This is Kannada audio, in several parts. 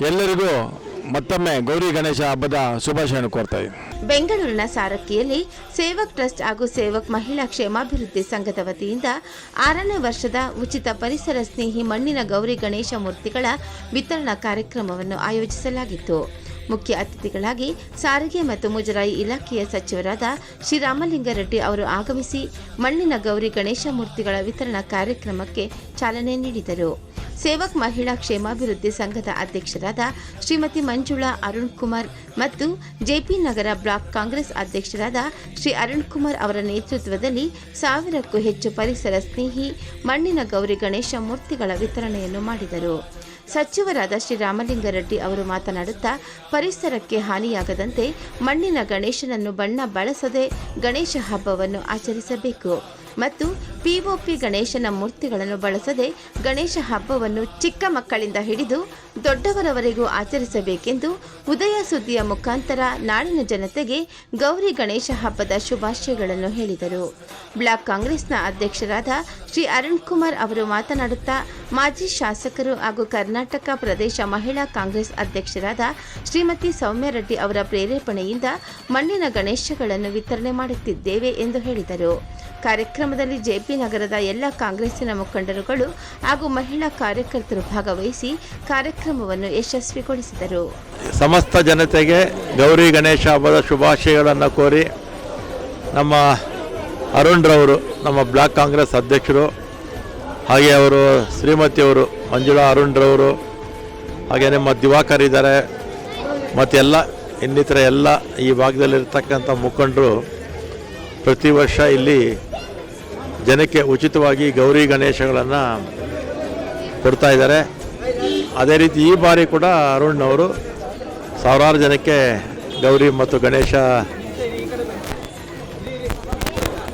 ಎಲ್ಲರಿಗೂ ಮತ್ತೊಮ್ಮೆ ಗೌರಿ ಗಣೇಶ ಹಬ್ಬದ ಶುಭಾಶಯನ ಕೋರ್ತಾ ಬೆಂಗಳೂರಿನ ಸಾರಕ್ಕಿಯಲ್ಲಿ ಸೇವಕ್ ಟ್ರಸ್ಟ್ ಹಾಗೂ ಸೇವಕ್ ಮಹಿಳಾ ಕ್ಷೇಮಾಭಿವೃದ್ಧಿ ಸಂಘದ ವತಿಯಿಂದ ಆರನೇ ವರ್ಷದ ಉಚಿತ ಪರಿಸರ ಸ್ನೇಹಿ ಮಣ್ಣಿನ ಗೌರಿ ಗಣೇಶ ಮೂರ್ತಿಗಳ ವಿತರಣಾ ಕಾರ್ಯಕ್ರಮವನ್ನು ಆಯೋಜಿಸಲಾಗಿತ್ತು. ಮುಖ್ಯ ಅತಿಥಿಗಳಾಗಿ ಸಾರಿಗೆ ಮತ್ತು ಮುಜರಾಯಿ ಇಲಾಖೆಯ ಸಚಿವರಾದ ಶ್ರೀರಾಮಲಿಂಗಾರೆಡ್ಡಿ ಅವರು ಆಗಮಿಸಿ ಮಣ್ಣಿನ ಗೌರಿ ಗಣೇಶ ಮೂರ್ತಿಗಳ ವಿತರಣಾ ಕಾರ್ಯಕ್ರಮಕ್ಕೆ ಚಾಲನೆ ನೀಡಿದರು. ಸೇವಕ್ ಮಹಿಳಾ ಕ್ಷೇಮಾಭಿವೃದ್ಧಿ ಸಂಘದ ಅಧ್ಯಕ್ಷರಾದ ಶ್ರೀಮತಿ ಮಂಜುಳಾ ಅರುಣ್ ಕುಮಾರ್ ಮತ್ತು ಜೆಪಿ ನಗರ ಬ್ಲಾಕ್ ಕಾಂಗ್ರೆಸ್ ಅಧ್ಯಕ್ಷರಾದ ಶ್ರೀ ಅರುಣ್ ಕುಮಾರ್ ಅವರ ನೇತೃತ್ವದಲ್ಲಿ ಸಾವಿರಕ್ಕೂ ಹೆಚ್ಚು ಪರಿಸರ ಸ್ನೇಹಿ, ಮಣ್ಣಿನ ಗೌರಿ ಗಣೇಶ ಮೂರ್ತಿಗಳ ವಿತರಣೆಯನ್ನು ಮಾಡಿದರು. ಸಚಿವರಾದ ಶ್ರೀ ರಾಮಲಿಂಗಾರೆಡ್ಡಿ ಅವರು ಮಾತನಾಡುತ್ತಾ, ಪರಿಸರಕ್ಕೆ ಹಾನಿಯಾಗದಂತೆ ಮಣ್ಣಿನ ಗಣೇಶನನ್ನು ಬಣ್ಣ ಬಳಸದೆ ಗಣೇಶ ಹಬ್ಬವನ್ನು ಆಚರಿಸಬೇಕು. ಮತ್ತು ಪಿಒಪಿ ಗಣೇಶನ ಮೂರ್ತಿಗಳನ್ನು ಬಳಸದೆ ಗಣೇಶ ಹಬ್ಬವನ್ನು ಚಿಕ್ಕ ಮಕ್ಕಳಿಂದ ಹಿಡಿದು ದೊಡ್ಡವರವರೆಗೂ ಆಚರಿಸಬೇಕೆಂದು ಉದಯ ಸುದ್ದಿಯ ಮುಖಾಂತರ ನಾಡಿನ ಜನತೆಗೆ ಗೌರಿ ಗಣೇಶ ಹಬ್ಬದ ಶುಭಾಶಯಗಳನ್ನು ಹೇಳಿದರು. ಬ್ಲಾಕ್ ಕಾಂಗ್ರೆಸ್ನ ಅಧ್ಯಕ್ಷರಾದ ಶ್ರೀ ಅರುಣ್ ಕುಮಾರ್ ಅವರು ಮಾತನಾಡುತ್ತಾ ಮಾಜಿ ಶಾಸಕರು ಹಾಗೂ ಕರ್ನಾಟಕ ಪ್ರದೇಶ ಮಹಿಳಾ ಕಾಂಗ್ರೆಸ್ ಅಧ್ಯಕ್ಷರಾದ ಶ್ರೀಮತಿ ಸೌಮ್ಯ ರೆಡ್ಡಿ ಅವರ ಪ್ರೇರೇಪಣೆಯಿಂದ ಮಣ್ಣಿನ ಗಣೇಶಗಳನ್ನು ವಿತರಣೆ ಮಾಡುತ್ತಿದ್ದೇವೆ ಎಂದು ಹೇಳಿದರು. ಕಾರ್ಯಕ್ರಮದಲ್ಲಿ ಜೆಪಿ ನಗರದ ಎಲ್ಲ ಕಾಂಗ್ರೆಸ್ಸಿನ ಮುಖಂಡರುಗಳು ಹಾಗೂ ಮಹಿಳಾ ಕಾರ್ಯಕರ್ತರು ಭಾಗವಹಿಸಿ ಕಾರ್ಯಕ್ರಮವನ್ನು ಯಶಸ್ವಿಗೊಳಿಸಿದರು. ಸಮಸ್ತ ಜನತೆಗೆ ಗೌರಿ ಗಣೇಶ ಹಬ್ಬದ ಶುಭಾಶಯಗಳನ್ನು ಕೋರಿ ನಮ್ಮ ಅರುಣ್ರವರು ನಮ್ಮ ಬ್ಲಾಕ್ ಕಾಂಗ್ರೆಸ್ ಅಧ್ಯಕ್ಷರು, ಹಾಗೆ ಅವರು ಶ್ರೀಮತಿಯವರು ಮಂಜುಳಾ ಅರುಣ್ರವರು ಹಾಗೆ ನಮ್ಮ ದಿವಾಕರ್ ಇದ್ದಾರೆ ಮತ್ತೆಲ್ಲ ಇನ್ನಿತರ ಎಲ್ಲ ಈ ಭಾಗದಲ್ಲಿರ್ತಕ್ಕಂಥ ಮುಖಂಡರು ಪ್ರತಿ ವರ್ಷ ಇಲ್ಲಿ ಜನಕ್ಕೆ ಉಚಿತವಾಗಿ ಗೌರಿ ಗಣೇಶಗಳನ್ನು ಕೊಡ್ತಾ ಇದ್ದಾರೆ. ಅದೇ ರೀತಿ ಈ ಬಾರಿ ಕೂಡ ಅರುಣ್ ಅವರು ಸಾವಿರಾರು ಜನಕ್ಕೆ ಗೌರಿ ಮತ್ತು ಗಣೇಶ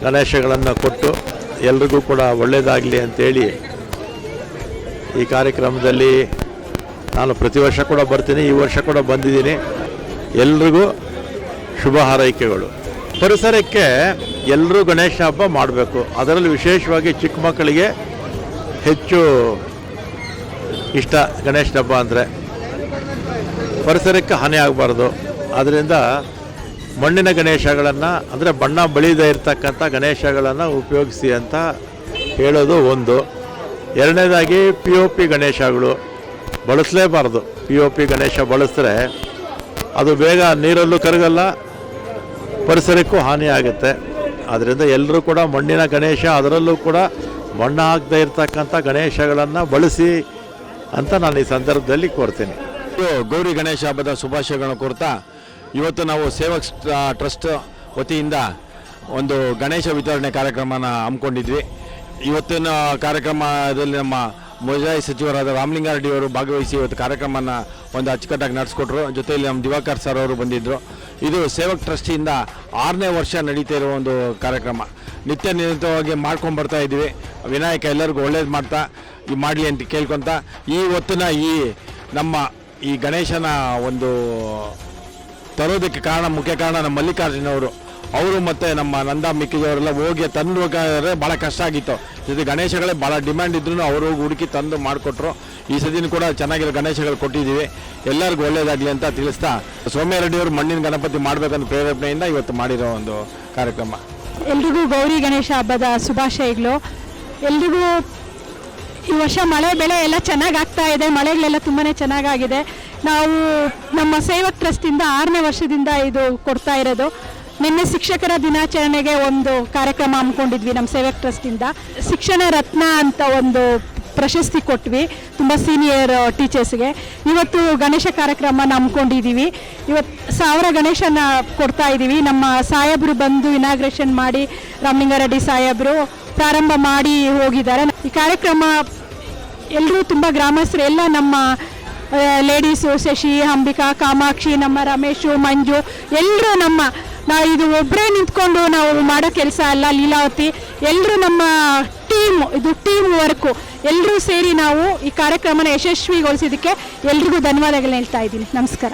ಗಣೇಶಗಳನ್ನು ಕೊಟ್ಟು ಎಲ್ರಿಗೂ ಕೂಡ ಒಳ್ಳೆಯದಾಗಲಿ ಅಂತೇಳಿ ಈ ಕಾರ್ಯಕ್ರಮದಲ್ಲಿ ನಾನು ಪ್ರತಿ ವರ್ಷ ಕೂಡ ಬರ್ತೀನಿ, ಈ ವರ್ಷ ಕೂಡ ಬಂದಿದ್ದೀನಿ. ಎಲ್ರಿಗೂ ಶುಭ ಹಾರೈಕೆಗಳು. ಪರಿಸರಕ್ಕೆ ಎಲ್ಲರೂ ಗಣೇಶ ಹಬ್ಬ ಮಾಡಬೇಕು. ಅದರಲ್ಲಿ ವಿಶೇಷವಾಗಿ ಚಿಕ್ಕ ಮಕ್ಕಳಿಗೆ ಹೆಚ್ಚು ಇಷ್ಟ ಗಣೇಶ ಹಬ್ಬ ಅಂದರೆ. ಪರಿಸರಕ್ಕೆ ಹಾನಿ ಆಗಬಾರ್ದು. ಅದರಿಂದ ಮಣ್ಣಿನ ಗಣೇಶಗಳನ್ನು, ಅಂದರೆ ಬಣ್ಣ ಬಳಿದೇ ಇರತಕ್ಕಂಥ ಗಣೇಶಗಳನ್ನು ಉಪಯೋಗಿಸಿ ಅಂತ ಹೇಳೋದು ಒಂದು. ಎರಡನೇದಾಗಿ ಪಿ ಒ ಪಿ ಗಣೇಶಗಳು. ಬಳಸಲೇಬಾರ್ದು. ಪಿ ಒ ಪಿ ಗಣೇಶ ಬಳಸಿದ್ರೆ ಅದು ಬೇಗ ನೀರಲ್ಲೂ ಕರಗಲ್ಲ ಪರಿಸರಕ್ಕೂ ಹಾನಿಯಾಗುತ್ತೆ ಆದ್ದರಿಂದ ಎಲ್ಲರೂ ಕೂಡ ಮಣ್ಣಿನ ಗಣೇಶ, ಅದರಲ್ಲೂ ಕೂಡ ಮಣ್ಣು ಹಾಕದೇ ಇರತಕ್ಕಂಥ ಗಣೇಶಗಳನ್ನು ಬಳಸಿ ಅಂತ ನಾನು ಈ ಸಂದರ್ಭದಲ್ಲಿ ಕೋರ್ತೀನಿ. ಗೌರಿ ಗಣೇಶ ಹಬ್ಬದ ಶುಭಾಶಯಗಳನ್ನು ಕೋರ್ತಾ, ಇವತ್ತು ನಾವು ಸೇವಕ್ ಟ್ರಸ್ಟ್ ವತಿಯಿಂದ ಒಂದು ಗಣೇಶ ವಿತರಣೆ ಕಾರ್ಯಕ್ರಮನ ಹಮ್ಮಿಕೊಂಡಿದ್ವಿ. ಇವತ್ತಿನ ಕಾರ್ಯಕ್ರಮದಲ್ಲಿ ನಮ್ಮ ಮುಜರಾಯಿ ಸಚಿವರಾದ ರಾಮಲಿಂಗಾರೆಡ್ಡಿ ಅವರು ಭಾಗವಹಿಸಿ ಇವತ್ತು ಕಾರ್ಯಕ್ರಮನ ಒಂದು ಅಚ್ಚುಕಟ್ಟಾಗಿ ನಡೆಸ್ಕೊಟ್ರು. ಜೊತೆಯಲ್ಲಿ ನಮ್ಮ ದಿವಾಕರ್ ಸರ್ ಅವರು ಬಂದಿದ್ದರು ಇದು ಸೇವಕ್ ಟ್ರಸ್ಟಿಯಿಂದ ಆರನೇ ವರ್ಷ ನಡೀತಾ ಇರೋ ಒಂದು ಕಾರ್ಯಕ್ರಮ. ನಿತ್ಯ ನಿರಂತರವಾಗಿ ಮಾಡ್ಕೊಂಡು ಬರ್ತಾ ಇದ್ದೀವಿ. ವಿನಾಯಕ ಎಲ್ಲರಿಗೂ ಒಳ್ಳೇದು ಮಾಡ್ತಾ, ಈ ಮಾಡಲಿ ಅಂತ ಕೇಳ್ಕೊತ, ಈ ಹೊತ್ತಿನ ಈ ನಮ್ಮ ಈ ಗಣೇಶನ ಒಂದು ತರೋದಕ್ಕೆ ಕಾರಣ, ಮುಖ್ಯ ಕಾರಣ ನಮ್ಮ ಮಲ್ಲಿಕಾರ್ಜುನ ಅವರು ಮತ್ತೆ ನಮ್ಮ ನಂದ ಮಿಕ್ಕಿದವರೆಲ್ಲ ಹೋಗಿ ತಂದು ಭಾಳ ಕಷ್ಟ ಆಗಿತ್ತು. ಜೊತೆ ಗಣೇಶಗಳೇ ಭಾಳ ಡಿಮ್ಯಾಂಡ್ ಇದ್ರೂ ಅವರು ಹುಡುಕಿ ತಂದು ಮಾಡಿಕೊಟ್ರು. ಈ ಸದಿನ ಕೂಡ ಚೆನ್ನಾಗಿರೋ ಗಣೇಶಗಳು ಕೊಟ್ಟಿದ್ದೀವಿ. ಎಲ್ಲರಿಗೂ ಒಳ್ಳೇದಾಗಲಿ ಅಂತ ತಿಳಿಸ್ತಾ ಸೋಮ್ಯಾರೆಡ್ಡಿಯವರು ಮಣ್ಣಿನ ಗಣಪತಿ ಮಾಡಬೇಕಂತ ಪ್ರೇರೇಪಣೆಯಿಂದ ಇವತ್ತು ಮಾಡಿರೋ ಒಂದು ಕಾರ್ಯಕ್ರಮ. ಎಲ್ರಿಗೂ ಗೌರಿ ಗಣೇಶ ಹಬ್ಬದ ಶುಭಾಶಯಗಳು. ಎಲ್ರಿಗೂ ಈ ವರ್ಷ ಮಳೆ ಬೆಳೆ ಎಲ್ಲ ಚೆನ್ನಾಗಿ ಆಗ್ತಾ ಇದೆ. ಮಳೆಗಳೆಲ್ಲ ತುಂಬಾ ಚೆನ್ನಾಗಾಗಿದೆ. ನಾವು ನಮ್ಮ ಸೇವಕ್ ಟ್ರಸ್ಟಿಂದ ಆರನೇ ವರ್ಷದಿಂದ ಇದು ಕೊಡ್ತಾ ಇರೋದು. ನಿನ್ನೆ ಶಿಕ್ಷಕರ ದಿನಾಚರಣೆಗೆ ಒಂದು ಕಾರ್ಯಕ್ರಮ ಹಮ್ಮಿಕೊಂಡಿದ್ವಿ ನಮ್ಮ ಸೇವಕ್ ಟ್ರಸ್ಟಿಂದ. ಶಿಕ್ಷಣ ರತ್ನ ಅಂತ ಒಂದು ಪ್ರಶಸ್ತಿ ಕೊಟ್ವಿ, ತುಂಬ ಸೀನಿಯರ್ ಟೀಚರ್ಸ್ಗೆ ಇವತ್ತು ಗಣೇಶ ಕಾರ್ಯಕ್ರಮ ಹಮ್ಮಿಕೊಂಡಿದ್ದೀವಿ ಇವತ್ತು ಸಾವಿರ ಗಣೇಶನ ಕೊಡ್ತಾ ಇದ್ದೀವಿ ನಮ್ಮ ಸಾಹೇಬರು ಬಂದು ಇನಾಗ್ರೇಷನ್ ಮಾಡಿ, ರಾಮಲಿಂಗಾರೆಡ್ಡಿ ಸಾಹೇಬರು ಪ್ರಾರಂಭ ಮಾಡಿ ಹೋಗಿದ್ದಾರೆ. ಈ ಕಾರ್ಯಕ್ರಮ ಎಲ್ಲರೂ ತುಂಬ ಗ್ರಾಮಸ್ಥರು, ಎಲ್ಲ ನಮ್ಮ ಲೇಡೀಸು ಶಶಿ, ಅಂಬಿಕಾ, ಕಾಮಾಕ್ಷಿ, ನಮ್ಮ ರಮೇಶು, ಮಂಜು ಎಲ್ಲರೂ ನಮ್ಮ ನಾವು ಇದು ಒಬ್ಬರೇ ನಿಂತ್ಕೊಂಡು ನಾವು ಮಾಡೋ ಕೆಲಸ ಅಲ್ಲ ಲೀಲಾವತಿ. ಎಲ್ಲರೂ ನಮ್ಮ ಟೀಮ್ ಇದು ಟೀಮ್ ವರ್ಕು ಎಲ್ಲರೂ ಸೇರಿ ನಾವು ಈ ಕಾರ್ಯಕ್ರಮನ ಯಶಸ್ವಿಗೊಳಿಸಿದ್ದಕ್ಕೆ ಎಲ್ರಿಗೂ ಧನ್ಯವಾದಗಳು ಹೇಳ್ತಾ ಇದ್ದೀನಿ. ನಮಸ್ಕಾರ.